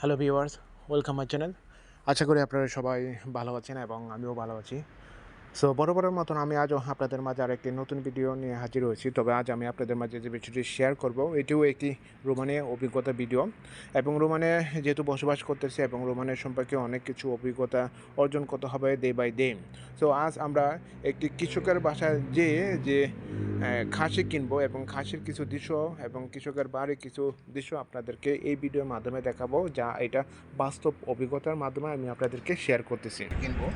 Hello viewers, welcome my channel. আশা করি আপনারা সবাই ভালো আছেন এবং আমিও ভালো আছি। সো বরাবরের মতন আমি আজও আপনাদের মাঝে আরেকটি নতুন ভিডিও নিয়ে হাজির হয়েছি। তবে আজ আমি আপনাদের মাঝে যে বিষয়টি শেয়ার করব এটিও একটি রোমানের অভিজ্ঞতা ভিডিও এবং রোমানে যেহেতু বসবাস করতেছি এবং রোমানের সম্পর্কে অনেক কিছু অভিজ্ঞতা অর্জন করতে হবে ডে বাই ডে সো আজ আমরা একটি কৃষকের বাসায় যে আহ, খাসি কিনবো এবং খাসির কিছু দৃশ্য এবং কৃষকের বাড়ির কিছু দৃশ্য আপনাদেরকে এই ভিডিওর মাধ্যমে দেখাবো যা এটা বাস্তব অভিজ্ঞতার মাধ্যমে আমি আপনাদেরকে শেয়ার করতেছি। কিনবো।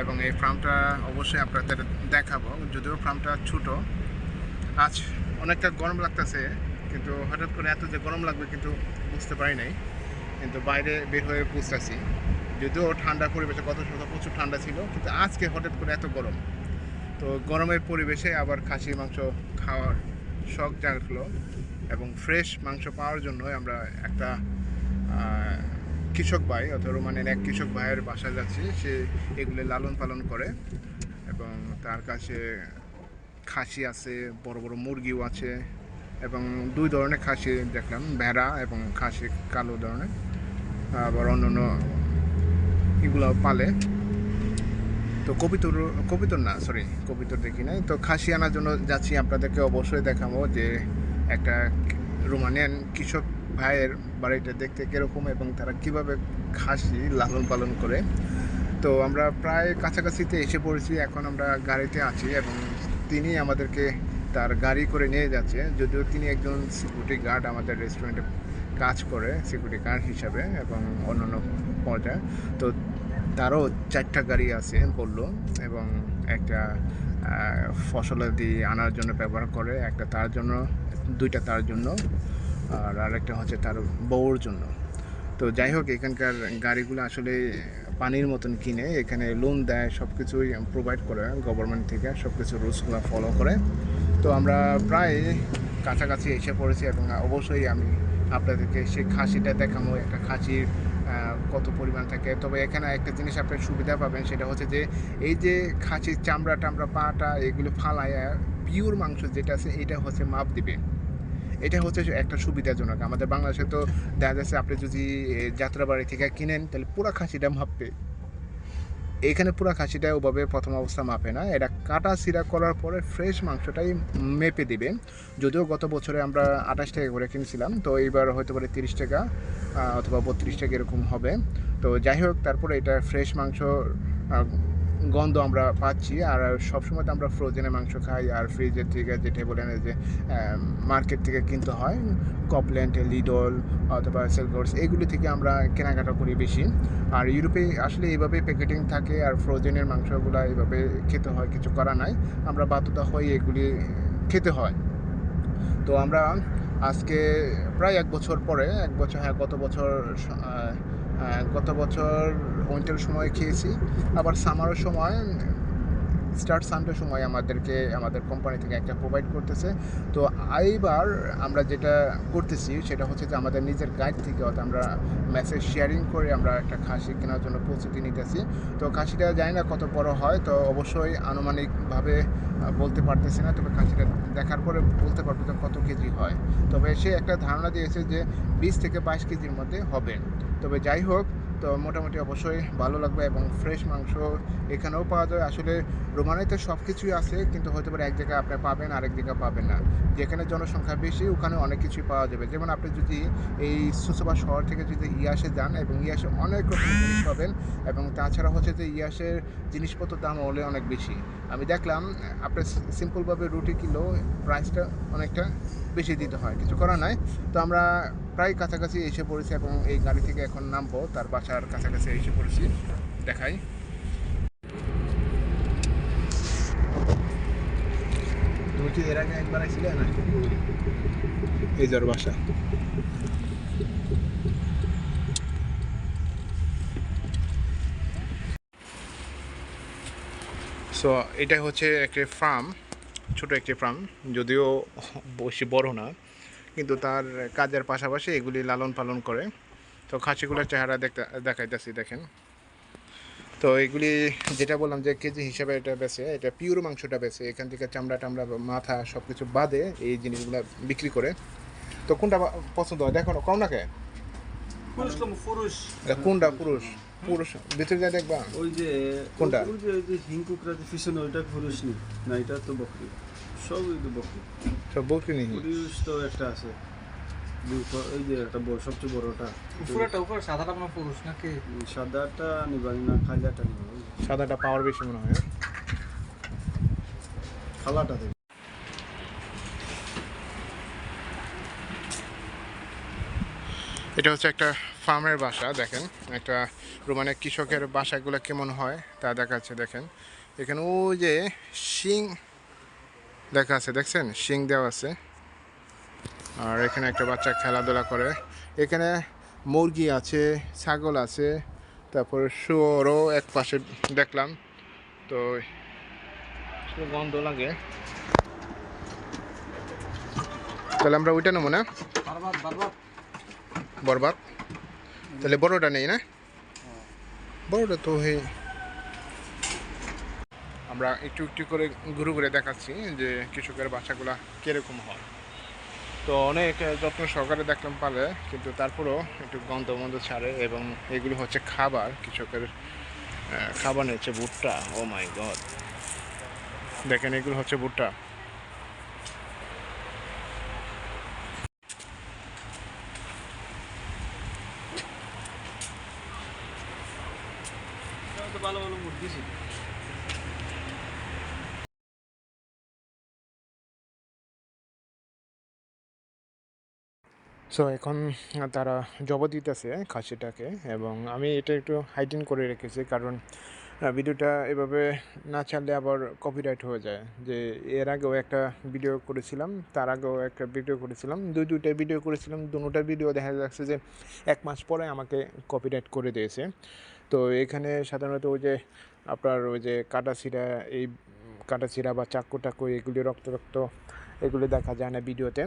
এবং এই ফার্মটা অবশ্যই আপনাদের দেখাবো। যদিও ফার্মটা ছোট, আজ অনেকটা গরম লাগতেছে, কিন্তু হঠাৎ করে এত যে গরম লাগবে কিন্তু বুঝতে পারি নাই। কিন্তু বাইরে বের হয়ে বুঝতেছি যদিও ঠান্ডা পরিবেশে গত সপ্তাহ প্রচুর ঠান্ডা ছিল, কিন্তু আজকে হঠাৎ করে এত গরম। তো গরমের পরিবেশে আবার খাসির মাংস খাওয়ার শখ জাগলো এবং ফ্রেশ মাংস পাওয়ার জন্য আমরা একটা কৃষক ভাই, অথবা রোমানের এক কৃষক ভাইয়ের বাসায় যাচ্ছি, সে এগুলো লালন পালন করে এবং তার কাছে খাসি আছে, বড় বড় মুরগিও আছে এবং দুই ধরনের খাসি দেখলাম, ভেড়া এবং খাসি কালো ধরনের, আবার অন্য অন্য এগুলো পালে। তো কবিতর কবিতর না সরি কবিতর দেখি নাই। তো খাসি আনার জন্য যাচ্ছি, আপনাদেরকে অবশ্যই দেখাবো যে একটা রোমানিয়ান কৃষক ভাইয়ের বাড়িটা দেখতে কীরকম এবং তারা কীভাবে খাসি লালন পালন করে। তো আমরা প্রায় কাছাকাছিতে এসে পড়েছি, এখন আমরা গাড়িতে আছি এবং তিনি আমাদেরকে তার গাড়ি করে নিয়ে যাচ্ছে। যদিও তিনি একজন সিকিউরিটি গার্ড আমাদের রেস্টুরেন্টে কাজ করে সিকিউরিটি গার্ড হিসাবে এবং অন্যান্য পর্যায়ে। তো তারও চারটা গাড়ি আছে বলল এবং একটা ফসলাদি আনার জন্য ব্যবহার করে, একটা তার জন্য, দুইটা তার জন্য। আর আরেকটা হচ্ছে তার বউর জন্য। তো যাই হোক, এখানকার গাড়িগুলো আসলে পানির মতন কিনে এখানে লোন দেয় সব কিছুই প্রোভাইড করে গভর্নমেন্ট থেকে সব কিছু রুলসগুলো ফলো করে। তো আমরা প্রায় কাছাকাছি এসে পড়েছি এবং অবশ্যই আমি আপনাদেরকে সেই খাসিটা দেখাবো, একটা খাসির কত পরিমাণ থাকে। তবে এখানে একটা জিনিস আপনি সুবিধা পাবেন, সেটা হচ্ছে যে এই যে খাসির চামড়া টামড়া পাটা, এগুলো ফালায় পিওর মাংস যেটা আছে এটা হচ্ছে মাপ দিবে। এটা হচ্ছে একটা সুবিধাজনক। আমাদের বাংলাদেশে তো দেখা যাচ্ছে আপনি যদি যাত্রাবাড়ি থেকে কিনেন, তাহলে পুরো খাসিটা মাপবে। এখানে পুরো খাসিটা ওভাবে প্রথম অবস্থা মাপে না। এটা কাটা সিরা করার পরে ফ্রেশ মাংসটাই মেপে দিবে। যদিও গত বছরে আমরা আঠাশ টাকা করে কিনেছিলাম, তো এইবার হয়তো পারে তিরিশ টাকা অথবা বত্রিশ টাকা এরকম হবে। তো যাই হোক, তারপরে এটা ফ্রেশ মাংস গন্ধ আমরা পাচ্ছি আর সবসময় তো আমরা ফ্রোজেনে মাংস খাই আর ফ্রিজের থেকে যেটা বলেন যে মার্কেট থেকে কিনতে হয় কপল্যান্ড লিডল অথবা সেলগোর্স এগুলি থেকে আমরা কেনাকাটা করি বেশি। আর ইউরোপে আসলে এইভাবে প্যাকেটিং থাকে আর ফ্রোজেনের মাংসগুলো এইভাবে খেতে হয়, কিছু করা নাই। আমরা বাধ্যতা হই এগুলি খেতে হয়। তো আমরা আজকে প্রায় এক বছর পরে, এক বছর হ্যাঁ গত বছর গত বছর উইন্টার সময় খেয়েছি আবার সামারের সময় স্টার্ট সানডে সময় আমাদেরকে, আমাদের কোম্পানি থেকে একটা প্রোভাইড করতেছে। তো এইবার আমরা যেটা করতেছি, সেটা হচ্ছে যে আমাদের নিজের গাইড থেকে অর্থাৎ আমরা মেসেজ শেয়ারিং করে আমরা একটা খাসি কেনার জন্য প্রস্তুতি নিতেছি। তো খাসিটা জানি না কত বড় হয়, তো অবশ্যই আনুমানিকভাবে বলতে পারতেছি না। তবে খাসিটা দেখার পরে বলতে পারব যে কত কেজি হয়। তবে সে একটা ধারণা দিয়েছে যে বিশ থেকে বাইশ কেজির মধ্যে হবে। তবে যাই হোক তো মোটামুটি অবশ্যই ভালো লাগবে এবং ফ্রেশ মাংস এখানেও পাওয়া যায়। আসলে রোমানিতে সব কিছুই আছে, কিন্তু হয়তো পারে এক জায়গায় আপনি পাবেন, আরেক জায়গায় পাবেন না। যেখানে জনসংখ্যা বেশি, ওখানে অনেক কিছুই পাওয়া যাবে। যেমন আপনি যদি এই সুসবা শহর থেকে যদি ইয়াসে যান এবং ইয়াসে অনেক রকম জিনিস পাবেন এবং তাছাড়া হচ্ছে যে ইয়াসের জিনিসপত্রের দাম হলে অনেক বেশি। আমি দেখলাম আপনি সিম্পলভাবে রুটি কিলো প্রাইসটা অনেকটা বেশি দিতে হয়, কিছু করার নাই। তো আমরা প্রায় কাছাকাছি এসে পড়েছি এবং এই গাড়ি থেকে এখন নামবো, তার বাসার কাছাকাছি এসে পড়েছি, দেখাই। তুমি এর আগে একবার বাসা। সো এটা হচ্ছে একটি ফার্ম ছোট একটি ফার্ম যদিও বেশি বড় না কিন্তু তার কাজের পাশাপাশি এগুলি লালন পালন করে। তো খাসিগুলোর চেহারা দেখতে দেখাইতেছি দেখেন। তো এগুলি যেটা বললাম যে কেজি হিসাবে এটা বেছে এটা পিওর মাংসটা বেছে এখান থেকে চামড়া টামড়া মাথা সব কিছু বাদে এই জিনিসগুলো বিক্রি করে। তো কোনটা পছন্দ হয়? দেখো কম না কে? কোনটা পুরুষ? পুরুষ ভিতরে যা দেখবা। ওই যে কোনটা? ওই যে ওই যে হিংকুকরা যে পিছনে ওইটা পুরুষ নি না এটা তো বকরি। সব ওই তো বকরি। সব বকরি নি পুরুষ তো একটা আছে। এই যে একটা বড় সবচেয়ে বড়টা উপরেটা উপরে সাদাটা কোনো পুরুষ নাকি? সাদাটা নিবানি না খালিয়াটা নিবানি সাদাটা পাওয়ার বেশি মনে হয় হ্যাঁ? খালাটা দেবে এটা হচ্ছে একটা ফার্মের বাসা, দেখেন। একটা রোমানের কৃষকের বাসাগুলো কেমন হয় তা দেখাচ্ছে, দেখেন। এখানে ওই যে শিং দেখা আছে, দেখছেন? শিং দেওয়া আছে। আর এখানে একটা বাচ্চা খেলাধুলা করে। এখানে মুরগি আছে, ছাগল আছে, তারপরে শুয়োরও এক পাশে দেখলাম। তো গন্ধ লাগে। তাহলে আমরা ওইটা নেব না? বরবাদ তাহলে বড়টা নেই না? বড়টা তো হে আমরা একটু একটু করে ঘুরে ঘুরে দেখাচ্ছি যে কৃষকের বাচ্চাগুলা কীরকম হয়। তো অনেক যত্ন সহকারে দেখলাম পারে কিন্তু তারপরেও একটু গন্ধ মন্ধ ছাড়ে এবং এগুলো হচ্ছে খাবার, কৃষকের খাবার নিচ্ছে ভুট্টা ও মাই গড দেখেন, এগুলো হচ্ছে ভুট্টা তো ভালো ভালো মুরগি ছিল। সো এখন তারা জব দিতেছে খাসিটাকে এবং আমি এটা একটু হাইডিন করে রেখেছি কারণ ভিডিওটা এভাবে না ছাড়লে আবার কপিরাইট হয়ে যায়। যে এর আগেও একটা ভিডিও করেছিলাম, তার আগেও একটা ভিডিও করেছিলাম, দুই দুইটা ভিডিও করেছিলাম, দুটা ভিডিও দেখা যাচ্ছে যে এক মাস পরে আমাকে কপিরাইট করে দিয়েছে। তো এখানে সাধারণত ওই যে আপনার ওই যে কাটা ছিঁড়া এই কাটা ছিঁড়া বা চাকু টাকু, এগুলি রক্ত রক্ত, এগুলি দেখা যায় না ভিডিওতে।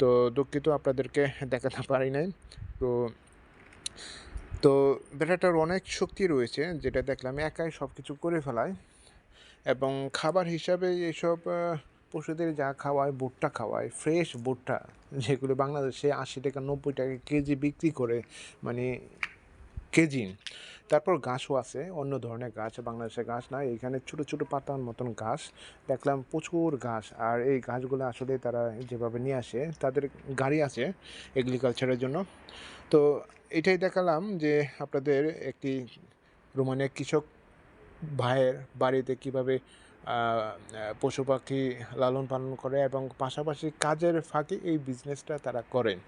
তো দুঃখিত আপনাদেরকে দেখাতে পারি নাই। তো তো বেটাটার অনেক শক্তি রয়েছে যেটা দেখলাম একাই সব কিছু করে ফেলায়। এবং খাবার হিসাবে এইসব পশুদের যা খাওয়ায়, ভুট্টা খাওয়ায়, ফ্রেশ ভুট্টা, যেগুলো বাংলাদেশে আশি টাকা নব্বই টাকা কেজি বিক্রি করে মানে কেজি। তারপর গাছও আছে, অন্য ধরনের গাছ বাংলাদেশের গাছ না, এখানে ছোট ছোট পাতার মতন গাছ দেখলাম প্রচুর গাছ আর এই গাছগুলো আসলে তারা যেভাবে নিয়ে আসে, তাদের গাড়ি আছে এগ্রিকালচারের জন্য। তো এটাই দেখালাম যে আপনাদের একটি রোমানের কৃষক ভাইয়ের বাড়িতে কীভাবে পশু পাখি লালন পালন করে এবং পাশাপাশি কাজের ফাঁকে এই বিজনেসটা তারা করেন।